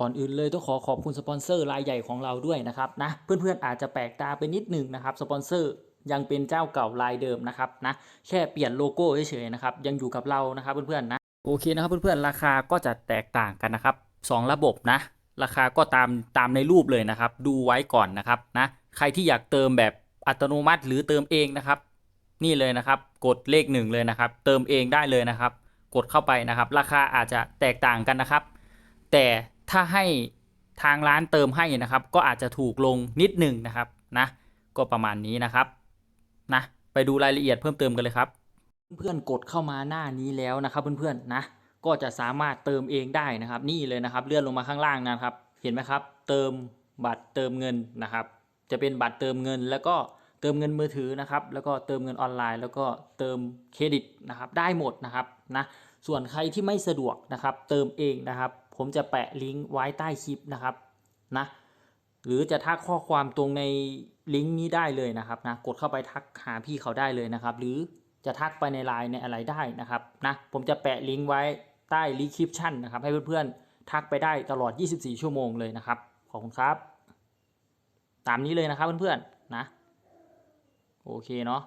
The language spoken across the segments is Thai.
ก่อนอื่นเลยต้องขอขอบคุณสปอนเซอร์รายใหญ่ของเราด้วยนะครับนะเพื่อนๆอาจจะแปลกตาไปนิดหนึงนะครับสปอนเซอร์ยังเป็นเจ้าเก่ารายเดิมนะครับนะแค่เปลี่ยนโลโก้เฉยๆนะครับยังอยู่กับเรานะครับเพื่อนๆนะโอเคนะครับเพื่อนๆราคาก็จะแตกต่างกันนะครับสองระบบนะราคาก็ตามตามในรูปเลยนะครับ ดูไว้ก่อนนะครับนะใครที่อยากเติมแบบอัตโนมัติหรือเติมเองนะครับ นี่เลยนะครับ กดเลขหนึ่งเลยนะครับ เติมเองได้เลยนะครับ กดเข้าไปนะครับ ราคาอาจจะแตกต่างกันนะครับ แต่ ถ้าให้ทางร้านเติมให้นะครับ ก็อาจจะถูกลงนิดหนึ่งนะครับนะก็ประมาณนี้นะครับนะไปดูรายละเอียดเพิ่มเติมกันเลยครับ เพื่อนๆกดเข้ามาหน้านี้แล้วนะครับเพื่อนๆนะก็จะสามารถเติมเองได้นะครับ นี่เลยนะครับ เลื่อนลงมาข้างล่างนะครับ เห็นไหมครับ เติมบัตรเติมเงินนะครับ จะเป็นบัตรเติมเงิน แล้วก็เติมเงินมือถือนะครับ แล้วก็เติมเงินออนไลน์ แล้วก็เติมเครดิตนะครับ ได้หมดนะครับนะส่วนใครที่ไม่สะดวกนะครับ เติมเองนะครับ ผมจะแปะลิงก์ไว้ใต้คลิปนะครับนะหรือจะทักข้อความตรงในลิงก์นี้ได้เลยนะครับนะกดเข้าไปทักหาพี่เขาได้เลยนะครับ หรือจะทักไปในไลน์ในอะไรได้นะครับนะผมจะแปะลิงก์ไว้ใต้รีคริปชั่นนะครับ ให้เพื่อนๆทักไปได้ตลอด 24 ชั่วโมงเลยนะครับ ขอบคุณครับ ตามนี้เลยนะครับเพื่อนๆนะโอเคเนาะ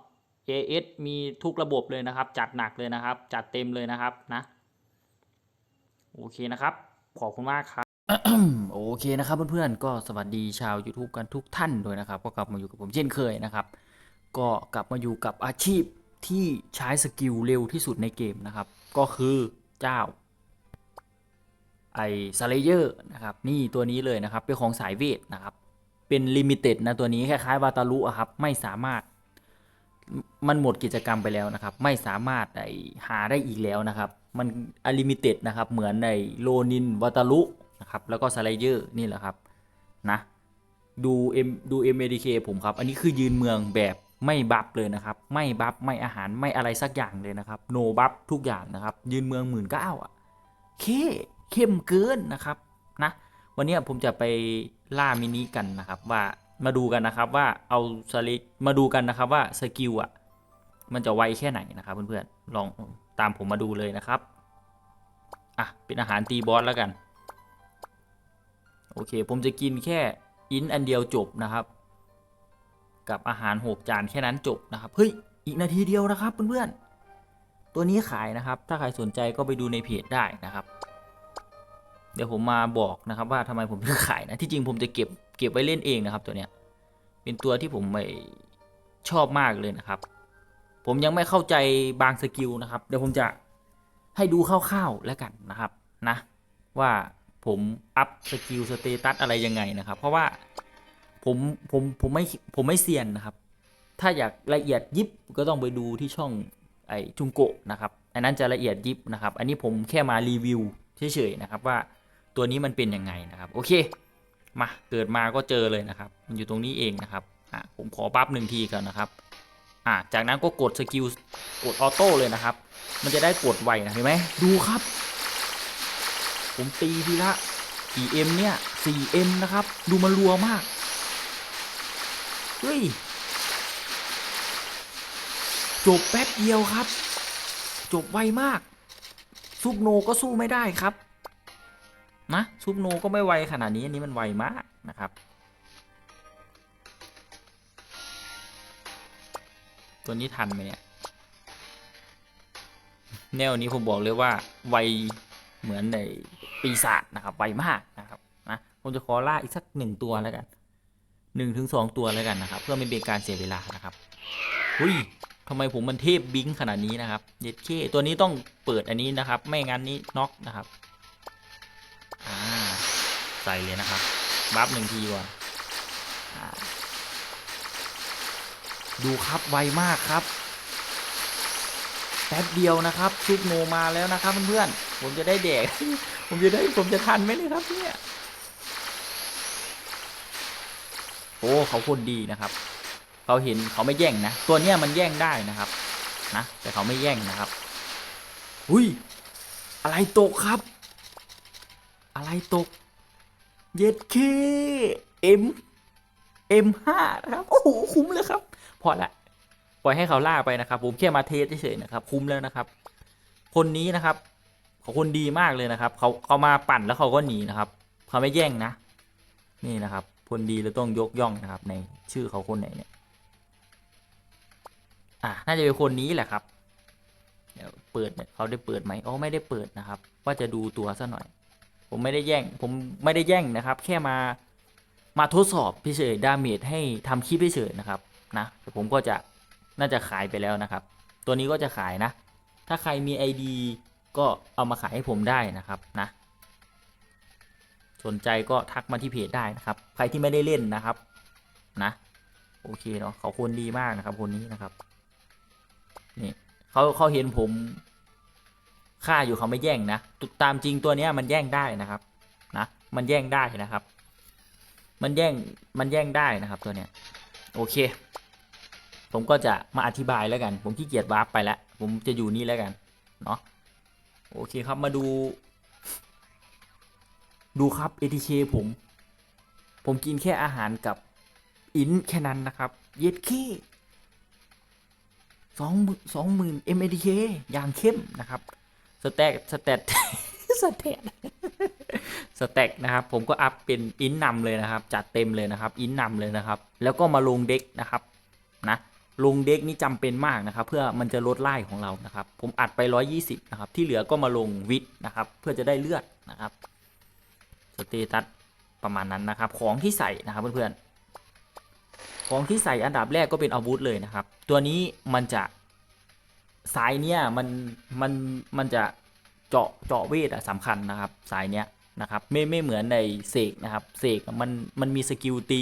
AS มีทุกระบบเลยนะครับ จัดหนักเลยนะครับ จัดเต็มเลยนะครับนะโอเคนะครับ ขอบคุณมากครับ โอเคนะครับเพื่อนๆก็สวัสดีชาว YouTube กันทุกท่านด้วยนะครับ ก็กลับมาอยู่กับผมเช่นเคยนะครับ ก็กลับมาอยู่กับอาชีพที่ใช้สกิลเร็วที่สุดในเกมนะครับ ก็คือเจ้าไอซาเลเยอร์นะครับนี่ตัวนี้เลยนะครับ เป็นของสายเวทนะครับ เป็นลิมิเต็ดนะตัวนี้คล้ายๆวาตาลุอะครับไม่สามารถมันหมดกิจกรรมไปแล้วนะครับ ไม่สามารถไอหาได้อีกแล้วนะครับ มันอลิมิเต็ดนะครับ เหมือนในโลนินวาตาลุนะครับ แล้วก็สไลเดอร์นี่แหละครับ นะ ดูเอ็มดู MADK ผมครับ อันนี้คือยืนเมืองแบบไม่บัฟเลยนะครับ ไม่บัฟไม่อาหารไม่อะไรสักอย่างเลยนะครับโนบัฟทุกอย่างนะครับ ยืนเมืองหมื่นเก้าอะเคเข้มเกินนะครับนะวันนี้ผมจะไปล่ามินิกันนะครับ ว่ามาดูกันนะครับว่าเอาสลิมาดูกันนะครับว่าสกิลอะ มันจะไวแค่ไหนนะครับเพื่อนๆลองตามผมมาดูเลยนะครับอะเป็นอาหารตีบอสแล้วกัน โอเค ผมจะกินแค่อินอันเดียวจบนะครับ กับอาหารหกจานแค่นั้นจบนะครับเฮ้ยอีกนาทีเดียวนะครับเพื่อนๆตัวนี้ขายนะครับ ถ้าใครสนใจก็ไปดูในเพจได้นะครับ เดี๋ยวผมมาบอกนะครับว่าทำไมผมถึงขายนะที่จริงผมจะเก็บเก็บไว้เล่นเองนะครับ ตัวเนี้ยเป็นตัวที่ผมไม่ชอบมากเลยนะครับ ผมยังไม่เข้าใจบางสกิลนะครับ เดี๋ยวผมจะให้ดูคร่าวๆแล้วกันนะครับนะ ว่าผมอัพสกิลสเตตัสอะไรยังไงนะครับ เพราะว่าผมผมผมไม่ผมไม่เซียนนะครับ ถ้าอยากละเอียดยิบก็ต้องไปดูที่ช่องไอจุงโกะนะครับอันนั้นจะละเอียดยิบนะครับ อันนี้ผมแค่มารีวิวเฉยๆนะครับว่าตัวนี้มันเป็นยังไงนะครับโอเคมาเกิดมาก็เจอเลยนะครับ มันอยู่ตรงนี้เองนะครับอะผมขอปั๊บหนึ่งทีก่อนนะครับ อะจากนั้นก็กดสกิลกดออโต้เลยนะครับ มันจะได้กดไวนะเห็นไหมดูครับ ผมตีทีละ 4M เนี่ย 4M นะครับ ดูมันรัวมากเฮ้ยจบแป๊บเดียวครับ จบไวมาก ซุปโนก็สู้ไม่ได้ครับ นะซุปโนก็ไม่ไวขนาดนี้อันนี้มันไวมากนะครับ ตัวนี้ทันไหมเนี่ยแนวนี้ผมบอกเลยว่าไวเหมือนในปีศาจนะครับไวมากนะครับนะผมจะขอล่าอีกสักหนึ่งตัวแล้วกันหนึ่งถึงสองตัวแล้วกันนะครับ เพื่อไม่เป็นการเสียเวลานะครับหุยทำไมผมมันเทพบิงขนาดนี้นะครับเย็ดเคตัวนี้ต้องเปิดอันนี้นะครับ ไม่งั้นนี้น็อกนะครับอ่าใส่เลยนะครับบัฟหนึ่งทีก่อนอ่า ดูครับไวมากครับแป๊บเดียวนะครับซุปโนมาแล้วนะครับเพื่อนๆผมจะได้แดกผมจะได้ผมจะทันไหมเลยครับเนี่ยโอ้เขาคนดีนะครับเขาเห็นเขาไม่แย่งนะตัวเนี้ยมันแย่งได้นะครับนะแต่เขาไม่แย่งนะครับอุ้ยอะไรตกครับ อะไรตก เย็ดเคเอ็มเอ็มห้านะครับโอ้โหคุ้มเลยครับ พอละปล่อยให้เขาล่าไปนะครับ ผมแค่มาเทสเฉยๆนะครับ คุ้มแล้วนะครับ คนนี้นะครับเขาคนดีมากเลยนะครับ เขาเขามาปั่นแล้วเขาก็หนีนะครับเขาไม่แย่งนะ นี่นะครับ คนดีเราต้องยกย่องนะครับ ในชื่อเขาคนไหนเนี่ยอะน่าจะเป็นคนนี้แหละครับเดี๋ยวเปิดเขาได้เปิดไหมอ๋อไม่ได้เปิดนะครับ ว่าจะดูตัวซะหน่อย ผมไม่ได้แย่ง ผมไม่ได้แย่งนะครับ แค่มามาทดสอบเฉยๆดาเมจให้ทำคลิปเฉยๆนะครับ นะแต่ผมก็จะน่าจะขายไปแล้วนะครับ ตัวนี้ก็จะขายนะ ถ้าใครมี ID ก็เอามาขายให้ผมได้นะครับนะ สนใจก็ทักมาที่เพจได้นะครับ ใครที่ไม่ได้เล่นนะครับนะโอเคเนาะเขาคนดีมากนะครับ คนนี้นะครับนี่เขาเขาเห็นผมฆ่าอยู่เขาไม่แย่งนะตุตามจริงตัวเนี้ยมันแย่งได้นะครับนะมันแย่งได้นะครับ มันแย่งมันแย่งได้นะครับตัวเนี้ยโอเค ผมก็จะมาอธิบายแล้วกัน ผมขี้เกียจวาร์ปไปแล้ว ผมจะอยู่นี่แล้วกัน เนาะโอเคครับมาดู ดูครับ ATK ผม ผมกินแค่อาหารกับอินแค่นั้นนะครับ เย็ดขี้สองสองหมื่น MATK อย่างเข้มนะครับสแต็กสแตทสแตทสแต็กนะครับ ผมก็อัพเป็นอินนำเลยนะครับ จัดเต็มเลยนะครับ อินนำเลยนะครับ แล้วก็มาลงเด็กนะครับนะ ลงเด็กนี่จำเป็นมากนะครับ เพื่อมันจะลดไล่ของเรานะครับ ผมอัดไป 120 นะครับ ที่เหลือก็มาลงวิทย์นะครับ เพื่อจะได้เลือดนะครับสเตตัสประมาณนั้นนะครับ ของที่ใส่นะครับเพื่อนๆของที่ใส่อันดับแรกก็เป็นอาวุธเลยนะครับ ตัวนี้มันจะสายเนี้ยมันมันมันจะเจาะเจาะเวทอะสำคัญนะครับ สายเนี้ยนะครับไม่ไม่เหมือนในเสกนะครับเสกมันมันมีสกิลตี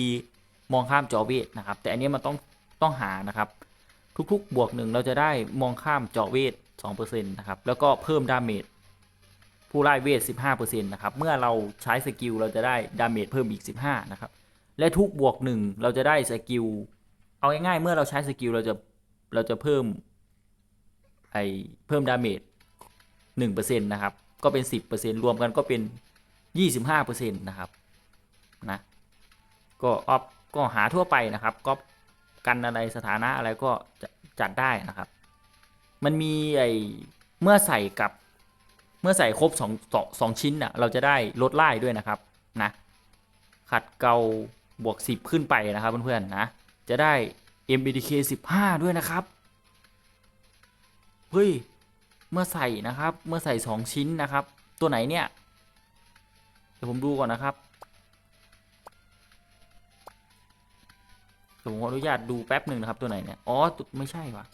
มองข้ามเจาะเวทนะครับ แต่อันนี้มันต้อง ต้องหานะครับ ทุกๆ บวกหนึ่งเราจะได้มองข้ามเจาะเวท2%นะครับ แล้วก็เพิ่มดาเมจผู้ไล่เวท 15%นะครับ เมื่อเราใช้สกิลเราจะได้ดาเมจเพิ่มอีก 15 นะครับ และทุกบวกหนึ่งเราจะได้สกิล เอาง่ายๆ เมื่อเราใช้สกิลเราจะเราจะเพิ่มไอเพิ่มดาเมจ1%นะครับ ก็เป็น 10%รวมกันก็เป็น 25%นะครับ นะ ก็ออฟก็หาทั่วไปนะครับก็ กันอะไรสถานะอะไรก็จัดได้นะครับ มันมีไอเมื่อใส่กับเมื่อใส่ครบสองสองสองชิ้นอะเราจะได้ลดไล่ด้วยนะครับนะขัดเกาบวกสิบขึ้นไปนะครับเพื่อนๆนะจะได้ MBDK 15 ด้วยนะครับเฮ้ยเมื่อใส่นะครับเมื่อใส่สองชิ้นนะครับ ตัวไหนเนี่ยเดี๋ยวผมดูก่อนนะครับ ผมขออนุญาตดูแป๊บหนึ่งนะครับตัวไหนเนี่ยอ๋อไม่ใช่ว่ะ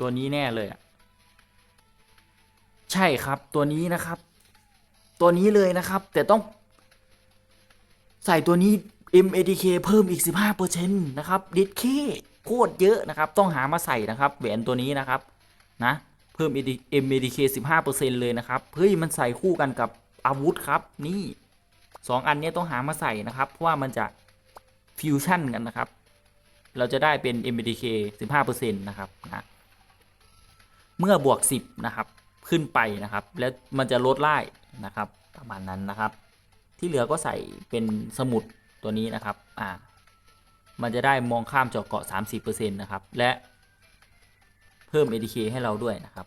ตัวนี้แน่เลยอะใช่ครับตัวนี้นะครับ ตัวนี้เลยนะครับ แต่ต้อง ใส่ตัวนี้ MADK เพิ่มอีก 15%นะครับดิดเคโคตรเยอะนะครับ ต้องหามาใส่นะครับแหวนตัวนี้นะครับนะเพิ่ม MADK 15%เลยนะครับเฮ้ยมันใส่คู่กันกับอาวุธครับนี่ สองอันนี้ต้องหามาใส่นะครับเพราะว่ามันจะฟิวชั่นกันนะครับ เราจะได้เป็น MADK 15%นะครับนะเมื่อบวก 10 นะครับ ขึ้นไปนะครับ แล้วมันจะลดไล่นะครับ ประมาณนั้นนะครับ ที่เหลือก็ใส่เป็นสมุดตัวนี้นะครับอ่ามันจะได้มองข้ามเจาะเกาะ 30%นะครับ และเพิ่ม ADK ให้เราด้วยนะครับ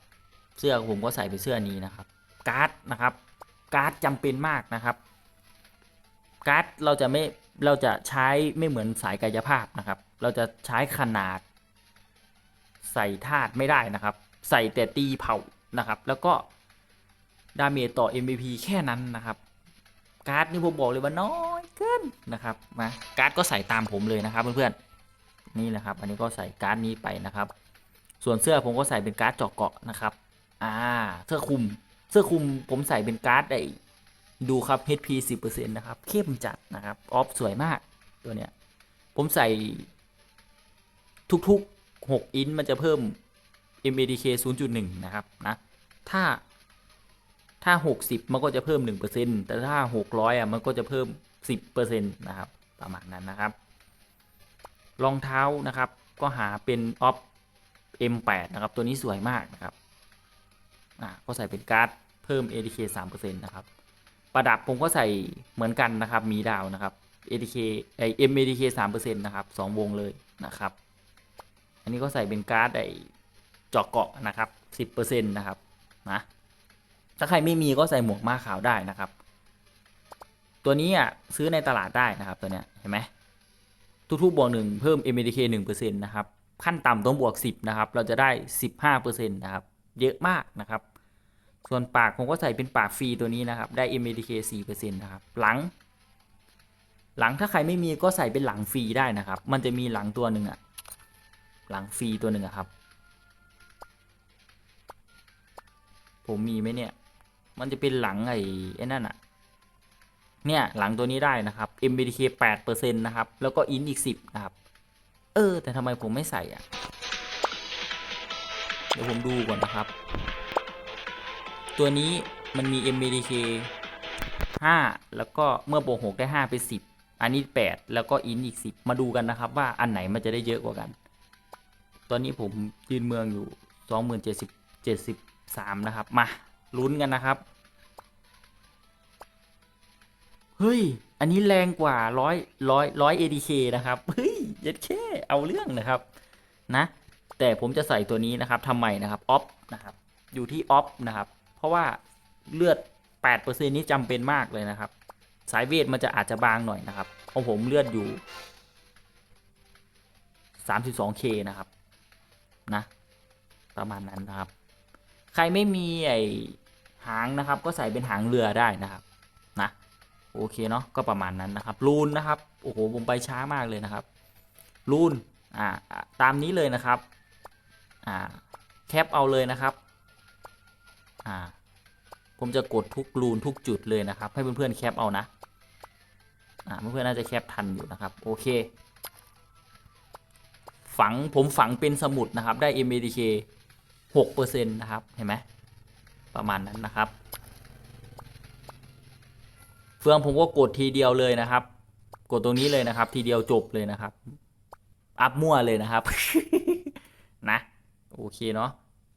เสื้อผมก็ใส่เป็นเสื้อนี้นะครับ การ์ดนะครับ การ์ดจำเป็นมากนะครับ การ์ดเราจะไม่เราจะใช้ไม่เหมือนสายกายภาพนะครับ เราจะใช้ขนาด ใส่ธาตุไม่ได้นะครับ ใส่แต่ตีเผานะครับ แล้วก็ดาเมจต่อ MVP แค่นั้นนะครับ การ์ดนี่ผมบอกเลยว่าน้อยเกินนะครับมาการ์ดก็ใส่ตามผมเลยนะครับเพื่อนๆนี่แหละครับ อันนี้ก็ใส่การ์ดนี้ไปนะครับ ส่วนเสื้อผมก็ใส่เป็นการ์ดเจาะเกาะนะครับ อ่าเสื้อคลุมเสื้อคลุมผมใส่เป็นการ์ดไอ้ ดูครับ HP 10%นะครับ เข้มจัดนะครับ ออฟสวยมากตัวเนี้ย ผมใส่ทุกๆ 6 อินมันจะเพิ่ม MADK 0.1 นะครับนะถ้าถ้า 60 มันก็จะเพิ่ม 1%แต่ถ้า 600อะมันก็จะเพิ่ม 10%นะครับ ประมาณนั้นนะครับ รองเท้านะครับ ก็หาเป็นออฟ M8 นะครับ ตัวนี้สวยมากนะครับ อ่าก็ใส่เป็นการ์ด เพิ่ม ADK 3%นะครับ ประดับผมก็ใส่เหมือนกันนะครับมีดาวนะครับ ADK ไอ MADK 3%นะครับ2วงเลยนะครับ อันนี้ก็ใส่เป็นการ์ดไอเจาะเกาะนะครับ 10%นะครับนะถ้าใครไม่มีก็ใส่หมวกม้าขาวได้นะครับ ตัวนี้อะซื้อในตลาดได้นะครับตัวเนี้ยเห็นไหมทุกๆบวกหนึ่งเพิ่ม MDK หนึ่งเปอร์เซ็นต์นะครับ ขั้นต่ำต้องบวกสิบนะครับ เราจะได้สิบห้าเปอร์เซ็นต์นะครับ เยอะมากนะครับ ส่วนปากผมก็ใส่เป็นปากฟรีตัวนี้นะครับ ได้ MDK สี่เปอร์เซ็นต์นะครับหลัง หลังถ้าใครไม่มีก็ใส่เป็นหลังฟรีได้นะครับ มันจะมีหลังตัวหนึ่งอะหลังฟรีตัวหนึ่งอะครับ ผมมีไหมเนี่ย มันจะเป็นหลังไอ้ไอ้นั่นอะเนี่ยหลังตัวนี้ได้นะครับ MBDK 8%นะครับ แล้วก็อินอีก 10 นะครับ เออ แต่ทำไมผมไม่ใส่อะเดี๋ยวผมดูก่อนนะครับ ตัวนี้มันมี MBDK 5 แล้วก็เมื่อบวก6ได้ 5 เป็น 10 อันนี้ 8 แล้วก็อินอีก 10 มาดูกันนะครับว่าอันไหนมันจะได้เยอะกว่ากัน ตอนนี้ผมยืนเมืองอยู่ 2070 73 นะครับ มาลุ้นกันนะครับ เฮ้ย อันนี้แรงกว่าร้อยร้อยร้อย ADK นะครับ เฮ้ยเย็ดแค่เอาเรื่องนะครับ นะ แต่ผมจะใส่ตัวนี้นะครับทำไมนะครับ ออฟนะครับ อยู่ที่ออฟนะครับ เพราะว่าเลือด 8%นี้จำเป็นมากเลยนะครับ สายเวทมันจะอาจจะบางหน่อยนะครับของผมเลือดอยู่ 32k นะครับ นะ ประมาณนั้นนะครับ ใครไม่มีไอหางนะครับ ก็ใส่เป็นหางเรือได้นะครับนะโอเคเนาะก็ประมาณนั้นนะครับรูนนะครับโอ้โหผมไปช้ามากเลยนะครับรูนอ่าตามนี้เลยนะครับอ่าแคปเอาเลยนะครับ อ่า ผมจะกดทุกรูนทุกจุดเลยนะครับ ให้เพื่อนๆแคปเอานะ อ่าเพื่อนๆน่าจะแคปทันอยู่นะครับ โอเค ฝังผมฝังเป็นสมุดนะครับ ได้ MBDK 6%นะครับ เห็นไหม ประมาณนั้นนะครับ เฟืองผมก็กดทีเดียวเลยนะครับ กดตรงนี้เลยนะครับ ทีเดียวจบเลยนะครับ อัพมั่วเลยนะครับ นะ โอเคเนาะ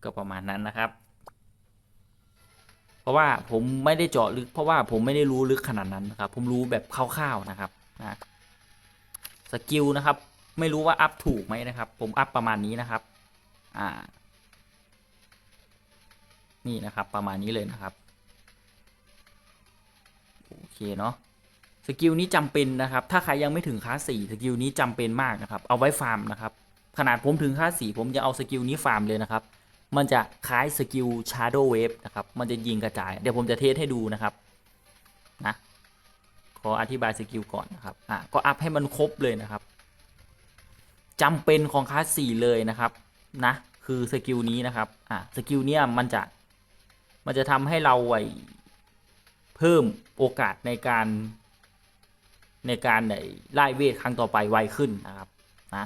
ก็ประมาณนั้นนะครับ เพราะว่าผมไม่ได้เจาะลึก เพราะว่าผมไม่ได้รู้ลึกขนาดนั้นนะครับ ผมรู้แบบคร่าวๆนะครับนะสกิลนะครับ ไม่รู้ว่าอัพถูกไหมนะครับ ผมอัพประมาณนี้นะครับ อ่า นี่นะครับประมาณนี้เลยนะครับโอเคเนาะสกิลนี้จำเป็นนะครับ ถ้าใครยังไม่ถึงคลาสสี่สกิลนี้จำเป็นมากนะครับ เอาไว้ฟาร์มนะครับ ขนาดผมถึงคลาสสี่ผมจะเอาสกิลนี้ฟาร์มเลยนะครับ มันจะคล้ายสกิล Shadow Wave นะครับ มันจะยิงกระจาย เดี๋ยวผมจะเทสให้ดูนะครับ นะ ขออธิบายสกิลก่อนนะครับ อะ ก็อัพให้มันครบเลยนะครับจำเป็นของคลาสสี่เลยนะครับ นะ คือสกิลนี้นะครับ อะ สกิลเนี้ยมันจะ มันจะทำให้เราไอเพิ่มโอกาสในการในการไล่เวทครั้งต่อไปไวขึ้นนะครับ นะ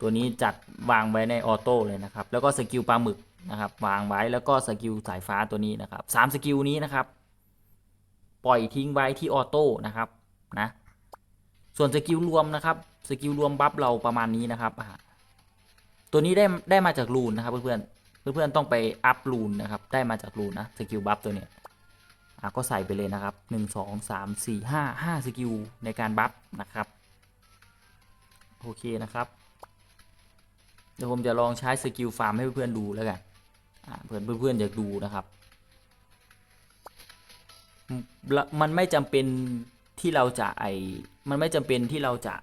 ตัวนี้จัดวางไว้ในออโต้เลยนะครับ แล้วก็สกิลปลาหมึกนะครับวางไว้แล้วก็สกิลสายฟ้าตัวนี้นะครับสามสกิลนี้นะครับ ปล่อยทิ้งไว้ที่ออโต้นะครับนะส่วนสกิลรวมนะครับสกิลรวมบัฟเราประมาณนี้นะครับตัวนี้ได้ได้มาจากรูนนะครับเพื่อนเพื่อนๆต้องไปอัพรูนนะครับได้มาจากรูนนะสกิลบัฟตัวเนี้ยอะก็ใส่ไปเลยนะครับหนึ่งสองสามสี่ห้าห้าสกิลในการบัฟนะครับโอเคนะครับ ดี๋ยวผมจะลองใช้สกิลฟาร์มให้เพื่อนๆดูแล้วกันเพื่อนเพื่อนๆอยากดูนะครับ มันไม่จำเป็นที่เราจะไอมันไม่จำเป็นที่เราจะ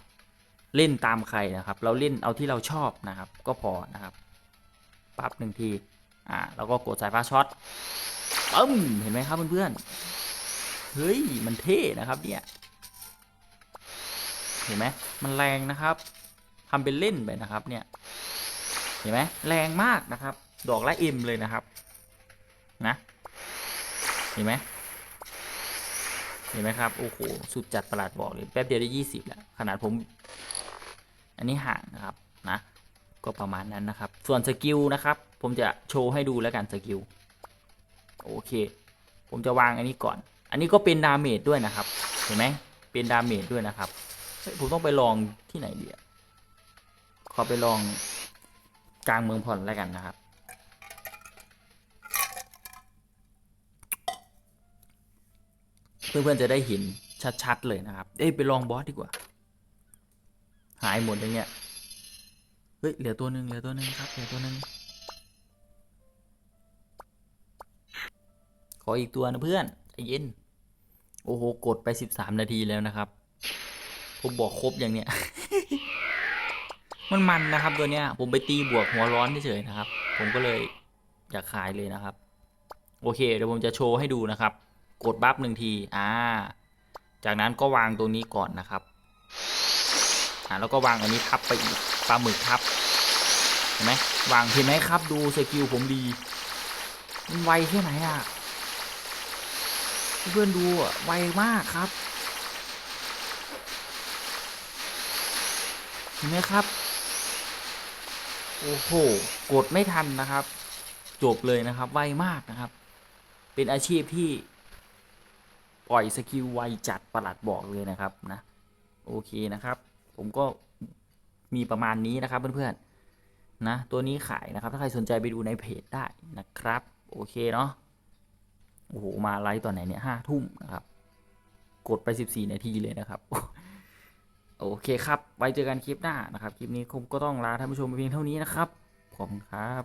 เล่นตามใครนะครับ เราเล่นเอาที่เราชอบนะครับ ก็พอนะครับปรับหนึ่งที อ่าแล้วก็กดสายฟ้าช็อตปึ้มเห็นไหมครับเพื่อนๆเฮ้ยมันเท่นะครับเนี่ยเห็นไหมมันแรงนะครับทำเป็นเล่นไปนะครับเนี่ย ห็นไหมแรงมากนะครับ ดอกละเอ็มเลยนะครับ นะ เห็นไหมเห็นไหมครับ โอ้โห สุดจัดประหลาดบอกเลย แป๊บเดียวได้ยี่สิบแล้ว ขนาดผม อันนี้ห่างนะครับ นะ ก็ประมาณนั้นนะครับ ส่วนสกิลนะครับ ผมจะโชว์ให้ดูแล้วกันสกิล โอเค ผมจะวางอันนี้ก่อน อันนี้ก็เป็นดาเมจด้วยนะครับ เห็นไหม เป็นดาเมจด้วยนะครับเฮ้ยผมต้องไปลองที่ไหนดีอะขอไปลอง กลางเมืองผ่อนแล้วกันนะครับ เพื่อนๆจะได้เห็นชัดๆเลยนะครับ เอ้ยไปลองบอสดีกว่า หายหมดเลยเนี่ยเฮ้ยเหลือตัวหนึ่งเหลือตัวหนึ่งครับเหลือตัวหนึ่งขออีกตัวนะเพื่อนใจเย็น โอ้โห กดไปสิบสามนาทีแล้วนะครับ ผมบอกครบอย่างเนี้ย มันมันนะครับตัวเนี้ย ผมไปตีบวกหัวร้อนเฉยๆนะครับ ผมก็เลยอยากขายเลยนะครับ โอเคเดี๋ยวผมจะโชว์ให้ดูนะครับ กดบัฟหนึ่งที อ่า จากนั้นก็วางตรงนี้ก่อนนะครับ อ่าแล้วก็วางอันนี้ทับไปอีกปลาหมึกทับเห็นไหมวางเห็นไหมครับ ดูสกิลผมดีมันไวแค่ไหนอะเพื่อนดูอะไวมากครับเห็นไหมครับ โอ้โหกดไม่ทันนะครับ จบเลยนะครับไวมากนะครับ เป็นอาชีพที่ปล่อยสกิลไวจัดประหลัดบอกเลยนะครับนะโอเคนะครับ ผมก็มีประมาณนี้นะครับเพื่อนๆนะตัวนี้ขายนะครับ ถ้าใครสนใจไปดูในเพจได้นะครับ โอเคเนาะโอ้โหมาไลฟ์ตอนไหนเนี่ยห้าทุ่มนะครับ กดไปสิบสี่นาทีเลยนะครับ โอเคครับไว้เจอกันคลิปหน้านะครับ คลิปนี้คงก็ต้องลาท่านผู้ชมไปเพียงเท่านี้นะครับ ขอบคุณครับ